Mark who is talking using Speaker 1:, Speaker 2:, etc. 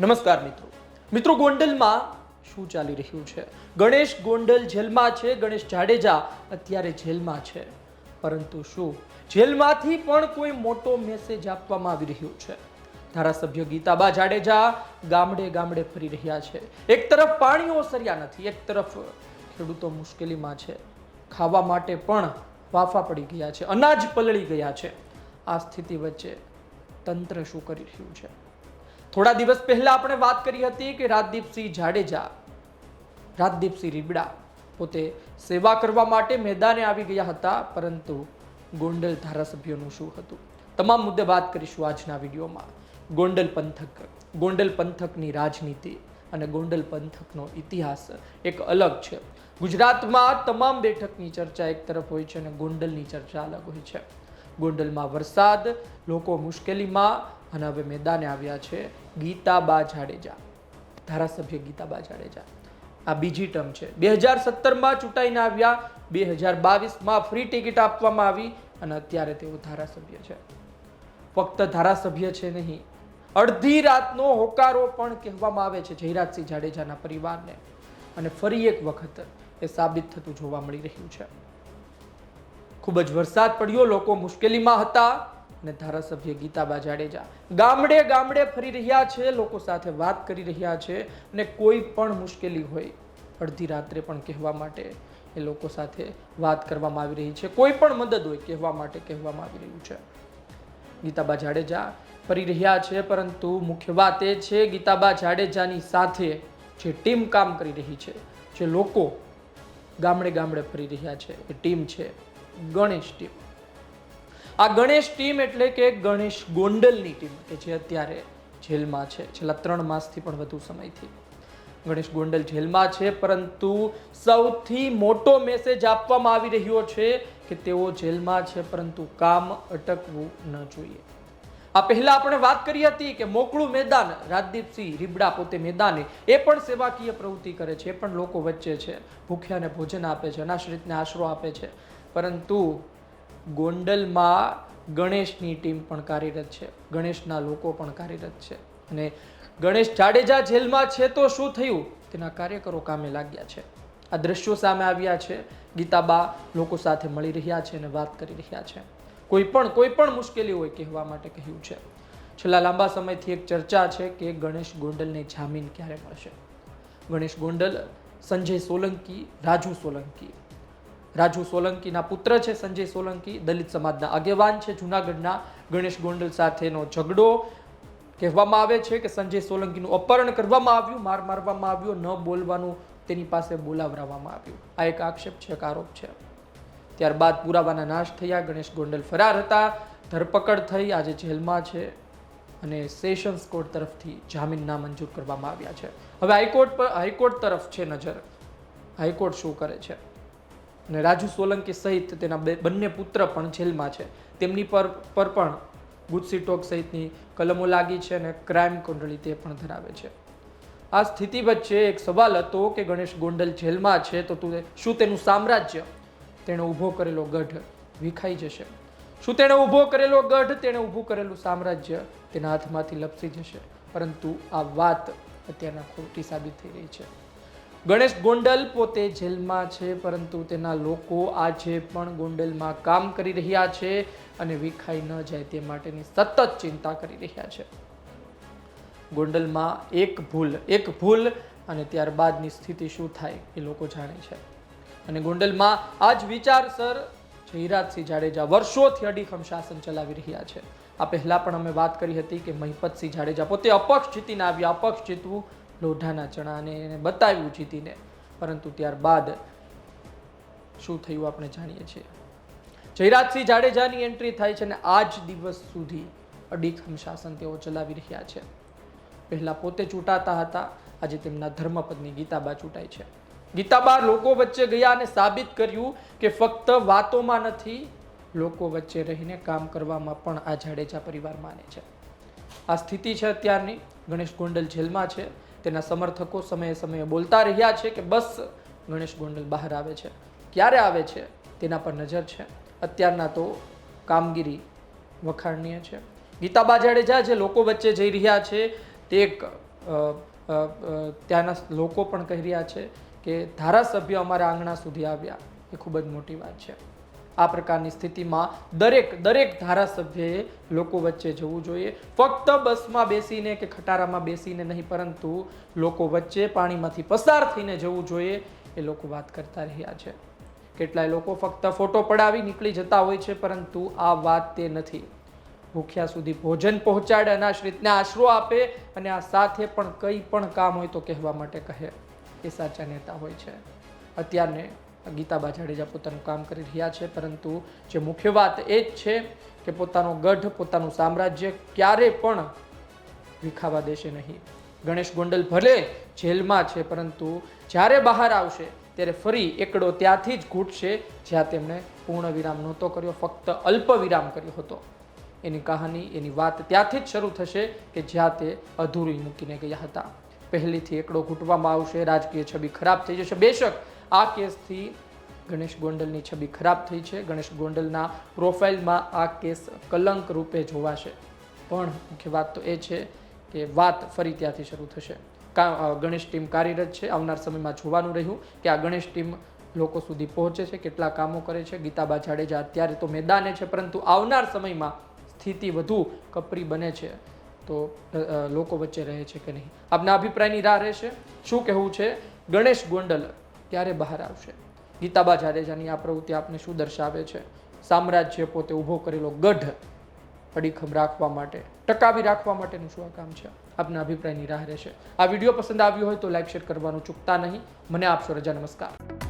Speaker 1: નમસ્કાર મિત્રો. મિત્રો, ગોંડલમાં શું ચાલી રહ્યું છે? ગણેશ ગોંડલ જેલમાં છે, ગણેશ જાડેજા અત્યારે જેલમાં છે. પરંતુ શું? જેલમાંથી પણ કોઈ મોટો મેસેજ આપવામાં આવી રહ્યો છે? ધારાસભ્ય ગીતાબા જાડેજા ગામડે ગામડે ફરી રહ્યા છે. એક તરફ પાણી ઓસર્યા નથી, એક તરફ ખેડૂતો મુશ્કેલીમાં છે. ખાવા માટે પણ વાફા પડી ગયા છે, અનાજ પલળી ગયા છે. આ સ્થિતિ વચ્ચે તંત્ર શું કરી રહ્યું છે? થોડા દિવસ પહેલા આપણે વાત કરી હતી કે રાજદીપસિંહ જાડેજા, રાજદીપસિંહ રીબડા પોતે સેવા કરવા માટે મેદાને આવી ગયા હતા, પરંતુ ગોંડલ ધારાસભ્યોનું શું હતું? તમામ મુદ્દે વાત કરીશું આજના વિડીયોમાં. ગોંડલ પંથક, ગોંડલ પંથકની રાજનીતિ અને ગોંડલ પંથકનો ઇતિહાસ એક અલગ છે. ગુજરાતમાં તમામ બેઠકની ચર્ચા એક તરફ હોય છે અને ગોંડલની ચર્ચા અલગ હોય છે. ગોંડલમાં વરસાદ, લોકો મુશ્કેલીમાં અને હવે મેદાને આવ્યા છે ગીતાબા જાડેજા, ધારાસભ્ય ગીતાબા જાડેજા. આ બીજી ટર્મ છે. બે હજાર સત્તરમાં ચૂંટાઈને આવ્યા, બે હજાર બાવીસમાં ફ્રી ટિકિટ આપવામાં આવી અને અત્યારે તેઓ ધારાસભ્ય છે. ફક્ત ધારાસભ્ય છે નહીં, અડધી રાતનો હોકારો પણ કહેવામાં આવે છે જયરાજસિંહ જાડેજાના પરિવારને. અને ફરી એક વખત એ સાબિત થતું જોવા મળી રહ્યું છે. ખૂબ જ વરસાદ પડ્યો, લોકો મુશ્કેલીમાં હતા. અને ધારાસભ્ય ગીતાબા જાડેજા ગામડે ગામડે ફરી રહ્યા છે, લોકો સાથે વાત કરી રહ્યા છે અને કોઈ પણ મુશ્કેલી હોય, અડધી રાત્રે પણ કહેવા માટે એ લોકો સાથે વાત કરવામાં આવી રહી છે. કોઈ પણ મદદ હોય, કહેવા માટે કહેવામાં આવી રહ્યું છે. ગીતાબા જાડેજા ફરી રહ્યા છે, પરંતુ મુખ્ય વાત એ છે ગીતાબા જાડેજાની સાથે જે ટીમ કામ કરી રહી છે, જે લોકો ગામડે ગામડે ફરી રહ્યા છે, એ ટીમ છે ગણેશ ટીમ. આ ગણેશ ટીમ એટલે કે ગણેશ ગોંડલની ટીમ, કે જે અત્યારે જેલમાં છે. છેલ્લા ત્રણ માસથી પણ વધુ સમયથી ગણેશ ગોંડલ જેલમાં છે, પરંતુ સૌથી મોટો મેસેજ આપવામાં આવી રહ્યો છે કે તેઓ જેલમાં છે, પરંતુ કામ અટકવું ન જોઈએ. આ પહેલા આપણે વાત કરી હતી કે મોકળું મેદાન, રાજદીપસિંહ રીબડા પોતે મેદાને એ પણ સેવાકીય પ્રવૃત્તિ કરે છે, એ પણ લોકો વચ્ચે છે. ભૂખ્યાને ભોજન આપે છે, અનાશ્રિતને આશરો આપે છે. પરંતુ ગોંડલમાં ગણેશની ટીમ પણ કાર્યરત છે. ગણેશના લોકો પણ કાર્યરત છે. અને ગણેશ જાડેજા જેલમાં છે તો શું થયું? તેના કાર્યકરો કામે લાગ્યા છે. આ દ્રશ્યો સામે આવ્યા છે. ગીતાબા લોકો સાથે મળી રહ્યા છે અને વાત કરી રહ્યા છે. કોઈ પણ કોઈ પણ મુશ્કેલી હોય કહેવા માટે કહ્યું છે. છેલ્લા લાંબા સમયથી એક ચર્ચા છે કે ગણેશ ગોંડલને જામીન ક્યારે મળશે? ગણેશ ગોંડલ, સંજય સોલંકી, રાજુ સોલંકી. રાજુ સોલંકીના પુત્ર છે, સંજય સોલંકી, દલિત સમાજના આગેવાન છે, જુનાગઢના ગણેશ ગોંડલ સાથેનો ઝઘડો કહેવામાં આવે છે કે સંજય સોલંકીનું અપહરણ કરવામાં આવ્યું, માર મારવામાં આવ્યો, ન બોલવાનું તેની પાસે બોલાવરાવવામાં આવ્યું. આ એક આક્ષેપ છે, એક આરોપ છે. ત્યારબાદ પુરાવાના નાશ થયા, ગણેશ ગોંડલ ફરાર હતા, ધરપકડ થઈ, આજે જેલમાં છે અને સેશન્સ કોર્ટ તરફથી જામીન નામંજૂર કરવામાં આવ્યા છે. હવે હાઈકોર્ટ પર, હાઈકોર્ટ તરફ છે નજર. હાઈકોર્ટ શું કરે છે? અને રાજુ સોલંકી સહિત તેના બંને પુત્ર પણ જેલમાં છે. તેમની પર પર પણ ગુજસી ટોક સહિતની કલમો લાગી છે અને ક્રાઇમ કુંડળી તે પણ ધરાવે છે. આ સ્થિતિ વચ્ચે એક સવાલ હતો કે ગણેશ ગોંડલ જેલમાં છે તો તું શું તેનું સામ્રાજ્ય? તેણે ઊભો કરેલો ગઢ વિખાઈ જશે. શું તેણે ઊભો કરેલો ગઢ? તેણે ઊભું કરેલું સામ્રાજ્ય તેના હાથમાંથી લપસી જશે. પરંતુ આ વાત અત્યારના ખોટી સાબિત થઈ રહી છે. ગણેશ ગોંડલ પોતે જેલમાં છે, પરંતુ તેના લોકો આજે પણ ગોંડલમાં કામ કરી રહ્યા છે અને વિખાઈ ન જાય તે માટેની સતત ચિંતા કરી રહ્યા છે. ગોંડલમાં એક ભૂલ એક ભૂલ અને ત્યારબાદની સ્થિતિ શું થાય એ લોકો જાણે છે. અને ગોંડલમાં આ જ વિચારસર જયરાજસિંહ જાડેજા વર્ષોથી અડીખમ શાસન ચલાવી રહ્યા છે. આ પહેલાં પણ અમે વાત કરી હતી કે મહિપતસિંહ જાડેજા પોતે અપક્ષ જીતીને આવ્યા, અપક્ષ જીતવું લોઢાના ચણાને એને બતાવ્યું જીતીને. પરંતુ ત્યારબાદ શું થયું આપણે જાણીએ છીએ. જયરાજસિંહ જાડેજાની એન્ટ્રી થાય છે અને આ જ દિવસ સુધી અડીખમ શાસન તેઓ ચલાવી રહ્યા છે. પહેલાં પોતે ચૂંટાતા હતા, આજે તેમના ધર્મપત્ની ગીતાબા ચૂંટાય છે. ગીતાબા લોકો વચ્ચે ગયા અને સાબિત કર્યું કે ફક્ત વાતોમાં નથી, લોકો વચ્ચે રહીને કામ કરવામાં પણ આ જાડેજા પરિવાર માને છે. આ સ્થિતિ છે અત્યારની. ગણેશ ગોંડલ જેલમાં છે. તેના સમર્થકો સમયે સમયે બોલતા રહ્યા છે કે બસ ગણેશ ગોંડલ બહાર આવે છે. ક્યારે આવે છે? તેના પર નજર છે. અત્યારના તો કામગીરી વખાણનીય છે. ગીતાબા જાડેજા જે લોકો વચ્ચે જઈ રહ્યા છે, તે એક ત્યાંના લોકો પણ કહી રહ્યા છે કે ધારાસભ્ય અમારા આંગણા સુધી આવ્યા. એ ખૂબ જ મોટી વાત છે. આ પ્રકારની સ્થિતિમાં દરેક દરેક ધારાસભ્યએ લોકો વચ્ચે જવું જોઈએ. ફક્ત બસમાં બેસીને કે ખટારામાં બેસીને નહીં, પરંતુ લોકો વચ્ચે પાણીમાંથી પસાર થઈને જવું જોઈએ એ લોકો વાત કરતા રહ્યા છે. કેટલાય લોકો ફક્ત ફોટો પડાવી નીકળી જતા હોય છે, પરંતુ આ વાત તે નથી. ભૂખ્યા સુધી ભોજન પહોંચાડે, અનાશ્રિતને આશરો આપે અને આ સાથે પણ કંઈ પણ કામ હોય તો કહેવા માટે કહે. એ સાચા નેતા હોય છે. અત્યારને ગીતાબા જાડેજા પોતાનું કામ કરી રહ્યા છે, પરંતુ જે મુખ્ય વાત એ જ છે કે પોતાનો ગઢ, પોતાનું સામ્રાજ્ય ક્યારે પણ વિખાવા દેશે નહીં. ગણેશ ગોંડલ ભલે જેલમાં છે, પરંતુ જ્યારે બહાર આવશે, ત્યારે ફરી એકડો ત્યાંથી જ ઘૂંટશે, જ્યાં તેમણે પૂર્ણ વિરામ નહોતો કર્યો, ફક્ત અલ્પ વિરામ કર્યો હતો. એની કહાની, એની વાત ત્યાંથી જ શરૂ થશે કે જ્યાં તે અધૂરી મૂકીને ગયા હતા. પહેલીથી એકડો ઘૂંટવામાં આવશે, રાજકીય છબી ખરાબ થઈ જશે. બેશક આ કેસથી ગણેશ ગોંડલની છબી ખરાબ થઈ છે. ગણેશ ગોંડલના પ્રોફાઇલમાં આ કેસ કલંક રૂપે જોવાશે. પણ મુખ્ય વાત તો એ છે કે વાત ફરી ત્યાંથી શરૂ થશે. કા- ગણેશ ટીમ કાર્યરત છે. આવનાર સમયમાં જોવાનું રહ્યું કે આ ગણેશ ટીમ લોકો સુધી પહોંચે છે, કેટલા કામો કરે છે. ગીતાબા જાડેજા અત્યારે તો મેદાને છે, પરંતુ આવનાર સમયમાં સ્થિતિ વધુ કપરી બને છે. તો લોકો વચ્ચે રહે છે કે નહીં? આપના અભિપ્રાયની રાહ રહેશે. શું કહેવું છે? ગણેશ ગોંડલ ક્યારે બહાર આવશે. ગીતાબા જાડેજાની આ પ્રવૃત્તિ આપને શું દર્શાવે છે? સામ્રાજ્ય પોતે ઊભો કરેલો ગઢ અડીખમ રાખવા માટે, ટકાવી રાખવા માટેનું શું આ કામ છે? આપના અભિપ્રાયની રાહ રહેશે. આ વીડિયો પસંદ આવ્યો હોય તો લાઈક, શેર કરવાનું ચૂકતા નહીં. મને આપશો રજા, નમસ્કાર.